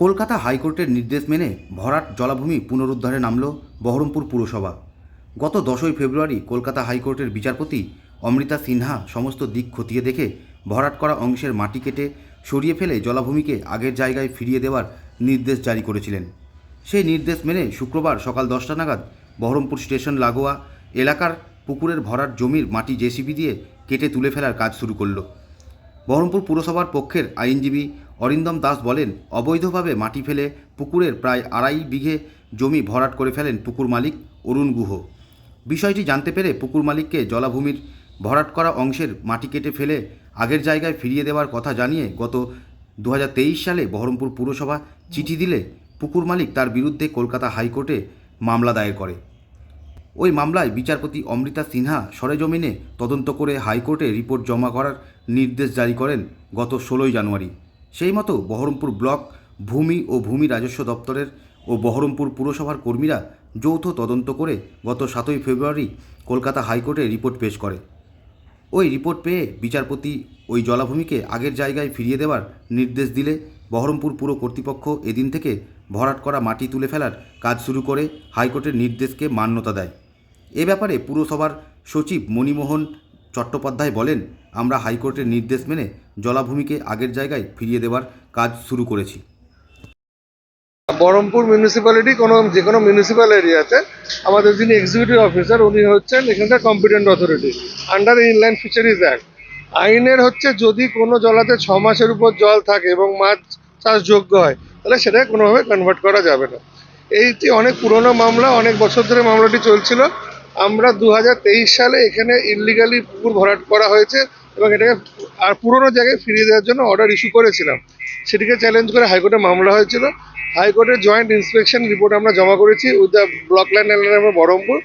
কলকাতা হাইকোর্টের নির্দেশ মেনে ভরাট জলাভূমি পুনরুদ্ধারে নামল বহরমপুর পুরসভা। গত দশই ফেব্রুয়ারি কলকাতা হাইকোর্টের বিচারপতি অমৃতা সিনহা সমস্ত দিক খতিয়ে দেখে ভরাট করা অংশের মাটি কেটে সরিয়ে ফেলে জলাভূমিকে আগের জায়গায় ফিরিয়ে দেওয়ার নির্দেশ জারি করেছিলেন। সেই নির্দেশ মেনে শুক্রবার সকাল দশটা নাগাদ বহরমপুর স্টেশন লাগোয়া এলাকার পুকুরের ভরাট জমির মাটি জেসিবি দিয়ে কেটে তুলে ফেলার কাজ শুরু করল। বহরমপুর পুরসভার পক্ষের আইনজীবী অরিন্দম দাস বলেন, অবৈধভাবে মাটি ফেলে পুকুরের প্রায় আড়াই বিঘে জমি ভরাট করে ফেলেন পুকুর মালিক অরুণ গুহ। বিষয়টি জানতে পেরে পুকুর মালিককে জলাভূমির ভরাট করা অংশের মাটি কেটে ফেলে আগের জায়গায় ফিরিয়ে দেওয়ার কথা জানিয়ে গত দু হাজার তেইশ সালে বহরমপুর পুরসভা চিঠি দিলে পুকুর মালিক তার বিরুদ্ধে কলকাতা হাইকোর্টে মামলা দায়ের করে। ওই মামলায় বিচারপতি অমৃতা সিনহা সরেজমিনে তদন্ত করে হাইকোর্টে রিপোর্ট জমা করার নির্দেশ জারি করেন গত ষোলোই জানুয়ারি। সেই মতো বহরমপুর ব্লক ভূমি ও ভূমি রাজস্ব দপ্তরের ও বহরমপুর পুরসভার কর্মীরা যৌথ তদন্ত করে গত সাতই ফেব্রুয়ারি কলকাতা হাইকোর্টে রিপোর্ট পেশ করে। ওই রিপোর্ট পেয়ে বিচারপতি ওই জলাভূমিকে আগের জায়গায় ফিরিয়ে দেওয়ার নির্দেশ দিলে বহরমপুর পুর কর্তৃপক্ষ এদিন থেকে ভরাট করা মাটি তুলে ফেলার কাজ শুরু করে হাইকোর্টের নির্দেশকে মান্যতা দেয়। এ ব্যাপারে পুরসভার সচিব মণিমোহন চট্টোপাধ্যায় বলেন আমরা হাইকোর্টের নির্দেশ মেনে জলাভূমিকে আগের জায়গায় ফিরিয়ে দেওয়ার কাজ শুরু করেছি। বহরমপুর মিউনিসিপ্যালিটি কোনো, যে কোনো মিউনিসিপ্যাল এরিয়াতে আমাদের যিনি এক্সিকিউটিভ অফিসার উনি হচ্ছেন এখানকার competent authority under inland fisheries act আইনের হচ্ছে যদি কোনো জলাতে ছ মাসের উপর জল থাকে এবং মাছ চাষযোগ্য হয়, তাহলে সেটাকে কোনোভাবে কনভার্ট করা যাবে না। এইটি অনেক পুরনো মামলা, অনেক বছর ধরে মামলাটি চলছিল। আমরা দু হাজার তেইশ সালে এখানে ইলিগালি পুকুর ভরাট করা হয়েছে। এবং এটাকে আর পুরনো জায়গায় ফিরিয়ে দেওয়ার জন্য অর্ডার ইস্যু করেছিলাম। সেটিকে চ্যালেঞ্জ করে হাইকোর্টে মামলা হয়েছিল। হাইকোর্টের জয়েন্ট ইন্সপেকশন রিপোর্ট আমরা জমা করেছি উইথ দ্য ব্লক ল্যান্ড এলাকা বহরমপুর।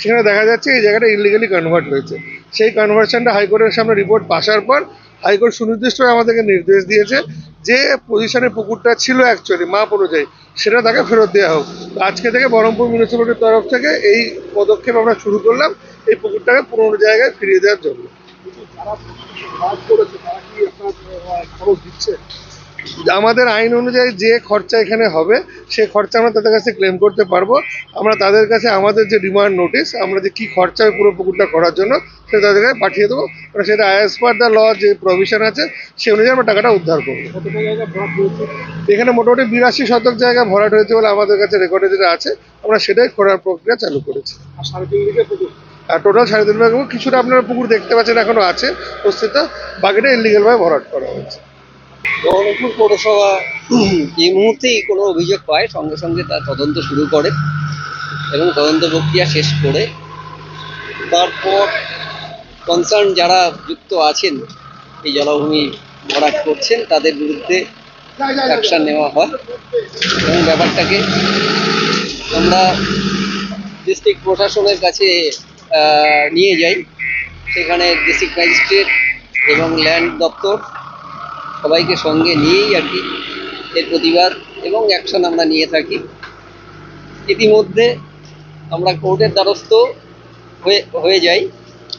সেখানে দেখা যাচ্ছে এই জায়গাটা ইলিগালি কনভার্ট হয়েছে। সেই কনভার্সনটা হাইকোর্টের সামনে রিপোর্ট পাসার পর হাইকোর্ট সুনির্দিষ্ট আমাদেরকে নির্দেশ দিয়েছে যে পজিশনে পুকুরটা ছিল অ্যাকচুয়ালি মাপ অনুযায়ী, সেটা তাকে ফেরত দেওয়া হোক। আজকে থেকে বহরমপুর মিউনিসিপ্যালিটির তরফ থেকে এই পদক্ষেপ আমরা শুরু করলাম এই পুকুরটাকে পুরনো জায়গায় ফিরিয়ে দেওয়ার জন্য। আমাদের আইন অনুযায়ী যে খরচা এখানে হবে, সে খরচা আমরা তাদের কাছে ক্লেম করতে পারব। আমরা তাদের কাছে আমাদের যে ডিমান্ড নোটিশ আমরা যে কী খরচা পুরো পুকুরটা করার জন্য, সেটা তাদের কাছে পাঠিয়ে দেবো। কারণ সেটা অ্যাজ পার দ্য ল যে প্রভিশন আছে, সে অনুযায়ী আমরা টাকাটা উদ্ধার করব। এখানে মোটামুটি বিরাশি শতক জায়গা ভরাট হয়েছে বলে আমাদের কাছে রেকর্ডে যেটা আছে, আমরা সেটাই করার প্রক্রিয়া চালু করেছি। টোটাল সাড়ে তিন ভাগ কিছুটা আপনারা পুকুর দেখতে পাচ্ছেন এখনও আছে। উপস্থিত বাকিটা ইলিগালভাবে ভরাট করা হয়েছে। বহরমপুর পৌরসভা এই মুহূর্তেই কোনো অভিযোগ পায়, সঙ্গে সঙ্গে তার তদন্ত শুরু করে এবং তদন্ত প্রক্রিয়া শেষ করে। তারপর কনসার্ন যারা যুক্ত আছেন, এই জলাভূমি ভরাট করছেন, তাদের বিরুদ্ধে অ্যাকশন নেওয়া হয়। এবং ব্যাপারটাকে আমরা ডিস্ট্রিক্ট প্রশাসনের কাছে নিয়ে যাই। সেখানে ডিস্ট্রিক্ট ম্যাজিস্ট্রেট এবং ল্যান্ড দপ্তর সবাইকে সঙ্গে নিয়েই আর কি এর প্রতিবাদ এবং অ্যাকশন আমরা নিয়ে থাকি। ইতিমধ্যে আমরা কোর্টের দ্বারস্থ হয়ে হয়ে যাই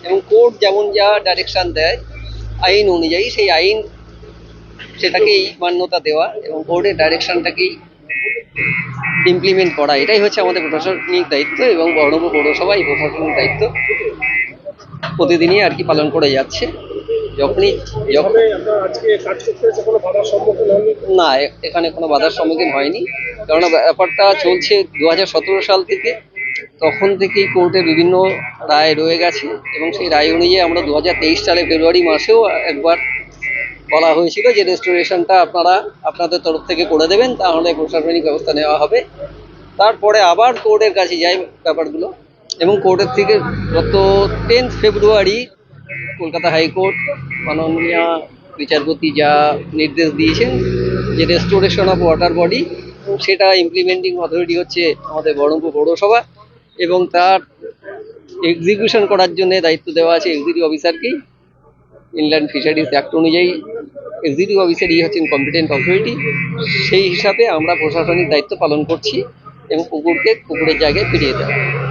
এবং কোর্ট যেমন যা ডাইরেকশান দেয়, আইন অনুযায়ী সেই আইন সেটাকেই মান্যতা দেওয়া এবং কোর্টের ডাইরেকশনটাকেই ইমপ্লিমেন্ট করা। এটাই হচ্ছে আমাদের প্রশাসনিক দায়িত্ব এবং বহরমপুর পৌরসভা এই প্রশাসনিক দায়িত্ব। প্রতিদিনই আর কি পালন করে যাচ্ছে। যখনই যখন না এখানে কোনো বাধার সম্মুখীন হয়নি। কেননা ব্যাপারটা চলছে দু হাজার সতেরো সাল থেকে। তখন থেকেই কোর্টে বিভিন্ন রায় রয়ে গেছে এবং সেই রায় অনুযায়ী আমরা দু হাজার তেইশ সালে ফেব্রুয়ারি মাসেও একবার বলা হয়েছিল যে রেস্টোরেশনটা আপনারা আপনাদের তরফ থেকে করে দেবেন, তাহলে প্রশাসনিক ব্যবস্থা নেওয়া হবে। তারপরে আবার কোর্টের কাছে যায় ব্যাপারগুলো। এবং কোর্টের থেকে গত টেন্থ ফেব্রুয়ারি কলকাতা হাইকোর্ট মাননীয় বিচারপতি যা নির্দেশ দিয়েছেন যে রেস্টোরেশন অফ ওয়াটার বডি সেটা ইমপ্লিমেন্টিং অথরিটি হচ্ছে আমাদের বহরমপুর পৌরসভা এবং তার এক্সিকিউশন করার জন্য দায়িত্ব দেওয়া আছে এক্সিকিউটিভ অফিসারকেই ইনল্যান্ড ফিশারিজ অ্যাক্ট অনুযায়ী এক্সিকিউটিভ অফিসারই হচ্ছেন কম্পিটেন্ট অথরিটি সেই হিসাবে আমরা প্রশাসনিক দায়িত্ব পালন করছি এবং কুকুরকে কুকুরের জায়গায় ফিরিয়ে দেওয়া।